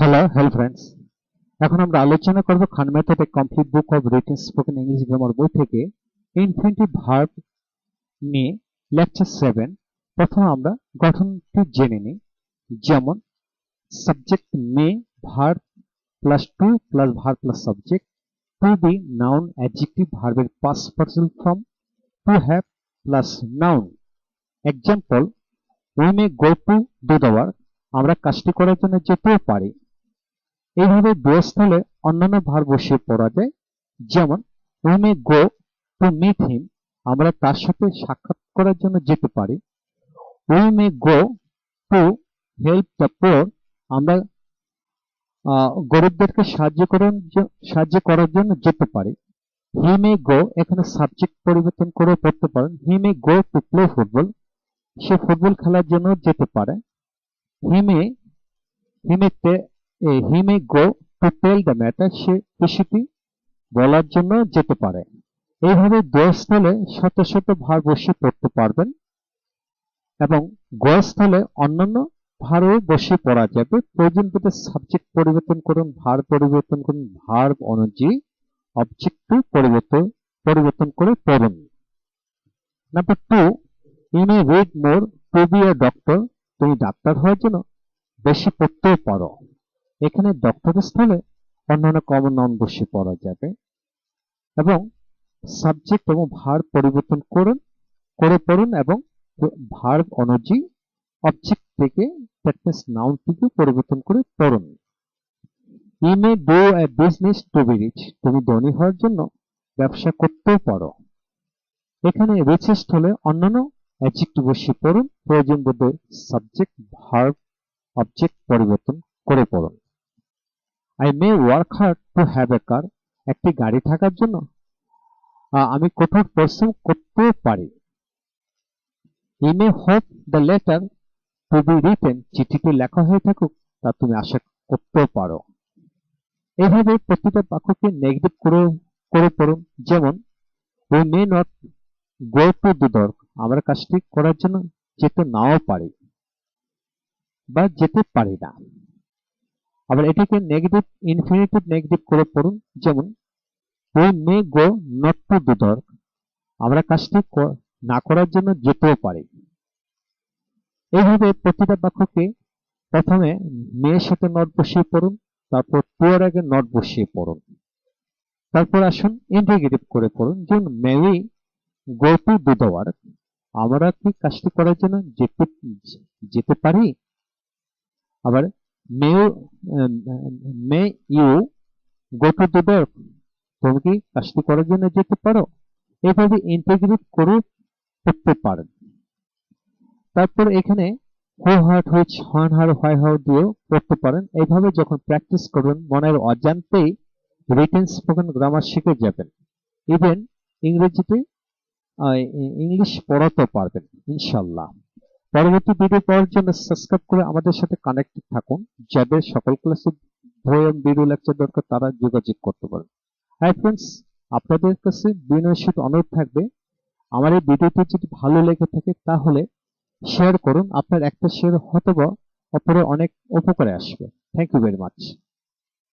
Hello হেল friends এখন আমরা আলোচনা করব Khan method A complete book of written spoken English grammar বই থেকে ইনফিনিটিভ ভার্ব নিয়ে লেকচার সেভেন প্রথমে আমরা গঠনটি জেনে নিই। যেমন subject may verb plus to plus verb plus subject to be noun adjective ভার্বের past participle form to have plus noun example we may go to do আমরা কাজটি করার জন্য যেতেও পারি। এইভাবে দুস্থলে অন্যান্য ভার বসিয়ে পড়া যায়। যেমন we may go to meet him, আমরা তার সাথে সাক্ষাৎ করার জন্য যেতে পারি। We may go to help the poor, আমরা গরিবদেরকে সাহায্য করার সাহায্য করার জন্য যেতে পারি। হি মে গো এখানে সাবজেক্ট পরিবর্তন করে পড়তে পারেন। He may go to play football, say football খেলার জন্য যেতে পারে। He may he he may go to tell the matter সে বিষয়টি বলার জন্য যেতে পারে। এইভাবে স্থলে শত শত ভার বসিয়ে পড়তে পারবেন এবং স্থলে অন্যান্য ভারও বসিয়ে পড়া যাবে। প্রয়োজন পেতে সাবজেক্ট পরিবর্তন করুন, ভার পরিবর্তন করুন, ভার অনুযায়ী অবজেক্ট পরিবর্তন পরিবর্তন করে পড়ুন। Number two you may read more to be a doctor তুমি ডাক্তার হওয়ার জন্য বেশি পড়তেও পারো। এখানে ডক্টরের স্থানে অন্যান্য কমন নাউন বসে পড়া যাবে এবং সাবজেক্ট এবং ভার পরিবর্তন করুন, করে পড়ুন এবং ভার অনুযায়ী অবজেক্ট থেকে দ্যাট নাউন থেকে পরিবর্তন করে পড়ুন। You may do a business to be rich তুমি ধনী হওয়ার জন্য ব্যবসা করতেও পারো। এখানে রিচেস্ট হলে অন্যান্য অ্যাডজেক্টিভ বসিয়ে পড়ুন, প্রয়োজন বোধে সাবজেক্ট ভার্ব অবজেক্ট পরিবর্তন করে পড়ুন। I may work hard to have a car একটি গাড়ি থাকার জন্য? আমি কঠোর পরিশ্রম করতে পারি। ই may hope the letter to be written চিঠিটি লেখা হয়ে থাকুক, তা তুমি আশা করতেও পারো। এভাবে প্রতিটা বাক্যকে নেগেটিভ করে করে পড়ুন। যেমন we may not go to the দর্ক আমরা কাজটি করার জন্য যেতে নাও পারি বা যেতে পারি না। আবার এটাকে নেগেটিভ ইনফিনিটিভ নেগেটিভ করে পড়ুন, যেমন we may go not to do দর্ক আমরা কাজটি না করার জন্য যেতেও পারি। এইভাবে প্রতিটা বাক্যকে প্রথমে মেয়ের সাথে নট বসিয়ে পড়ুন, তারপর টু এর আগে নট বসিয়ে পড়ুন। তারপর আসুন ইন্টিগ্রেটিভ করে পড়ুন, যেমন maybe go to do the work আমরা কি কাজটি করার জন্য যেতে যেতে পারি? আবার may, you, go to the work তুমি কি কাজটি করার জন্য যেতে পারো? এভাবে ইন্টিগ্রেট করে করতে পারেন তারপর এখানে হার্ট হুইচ হার হাউ দিয়েও পারেন। এইভাবে যখন প্র্যাকটিস করবেন, মনের অজান্তেই রিটেন স্পোকেন গ্রামার শিখে যাবেন। ইভেন ইংরেজিতে ইংলিশ পড়াতে পারবেন, ইনশাল্লাহ। পরবর্তী ভিডিও পাওয়ার জন্য সাবস্ক্রাইব করে আমাদের সাথে কানেক্টেড থাকুন, যাদের সকল ক্লাসে ভয়েম ভিডিও লেকচার দরকার তারা যোগাযোগ করতে পারেন। হাই ফ্রেন্ডস আপনাদের কাছে বিনয়ের সাথে অনুরোধ থাকবে, আমার এই ভিডিওটি যদি ভালো লেগে থাকে তাহলে শেয়ার করুন, আপনার একটা শেয়ার হয়তো অপরে অনেক উপকারে আসবে। Thank you very much